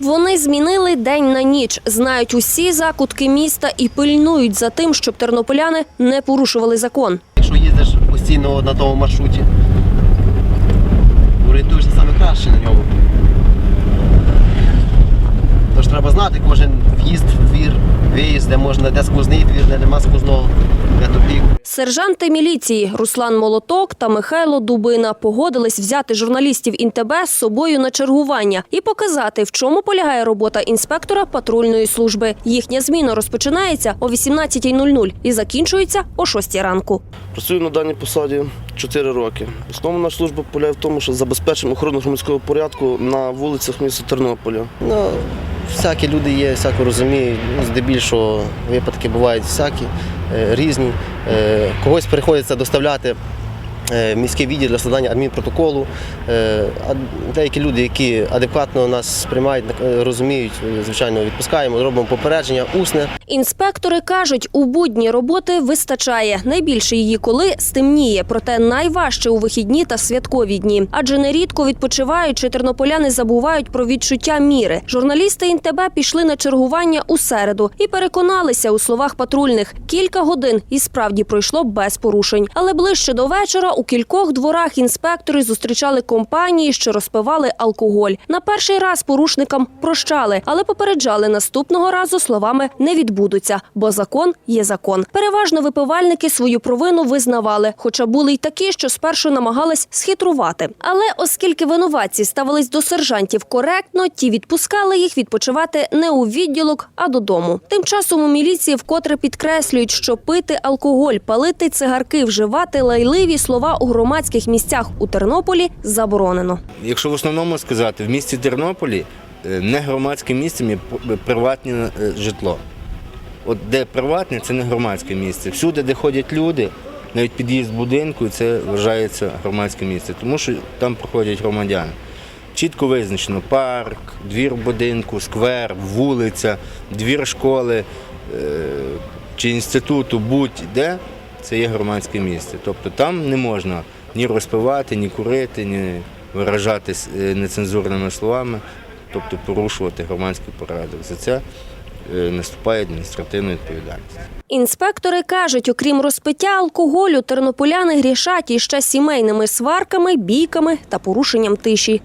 Вони змінили день на ніч, знають усі закутки міста і пильнують за тим, щоб тернополяни не порушували закон. Якщо їздиш постійно на тому маршруті, орієнтуєшся саме краще на ньому. Тож треба знати кожен в'їзд двір, виїзд, де можна, де сквозний двір, де нема сквозного. Сержанти міліції Руслан Молоток та Михайло Дубина погодились взяти журналістів Інтеб з собою на чергування і показати, в чому полягає робота інспектора патрульної служби. Їхня зміна розпочинається о 18.00 і закінчується о 6 ранку. Працюю на даній посаді 4 роки. Основна наша служба полягає в тому, що забезпечуємо охорону громадського порядку на вулицях міста Тернополя. Всякі люди є, всяко розуміють. Ну, Здебільшого випадки бувають всякі, е, різні. Е, Когось приходиться доставляти міський відділ для складання адмінпротоколу. Е, деякі люди, які адекватно нас сприймають, е, розуміють, е, звичайно, відпускаємо, робимо попередження, усне. Інспектори кажуть, у будні роботи вистачає. Найбільше її коли стемніє, проте найважче у вихідні та святкові дні. Адже нерідко відпочиваючи, тернополяни забувають про відчуття міри. Журналісти ІНТБ пішли на чергування у середу і переконалися у словах патрульних. Кілька годин і справді пройшло без порушень. Але ближче до вечора у кількох дворах інспектори зустрічали компанії, що розпивали алкоголь. На перший раз порушникам прощали, але попереджали наступного разу словами не відбудуться, бо закон є закон. Переважно випивальники свою провину визнавали, хоча були й такі, що спершу намагались схитрувати. Але оскільки винуватці ставились до сержантів коректно, ті відпускали їх відпочивати не у відділок, а додому. Тим часом у міліції вкотре підкреслюють, що пити алкоголь, палити цигарки, вживати лайливі слова у громадських місцях у Тернополі заборонено. Якщо в основному сказати, в місті Тернополі е, не громадським місцем є приватне е, житло. От де приватне, це не громадське місце. Всюди, де ходять люди, навіть під'їзд будинку, це вважається громадське місце, тому що там проходять громадяни. Чітко визначено парк, двір будинку, сквер, вулиця, двір школи е, чи інституту, будь-де це є громадське місце. Тобто там не можна ні розпивати, ні курити, ні виражатись е, нецензурними словами, тобто порушувати громадський порядок. За це е, наступає адміністративна відповідальність. Інспектори кажуть, окрім розпиття алкоголю, тернополяни грішать іще сімейними сварками, бійками та порушенням тиші.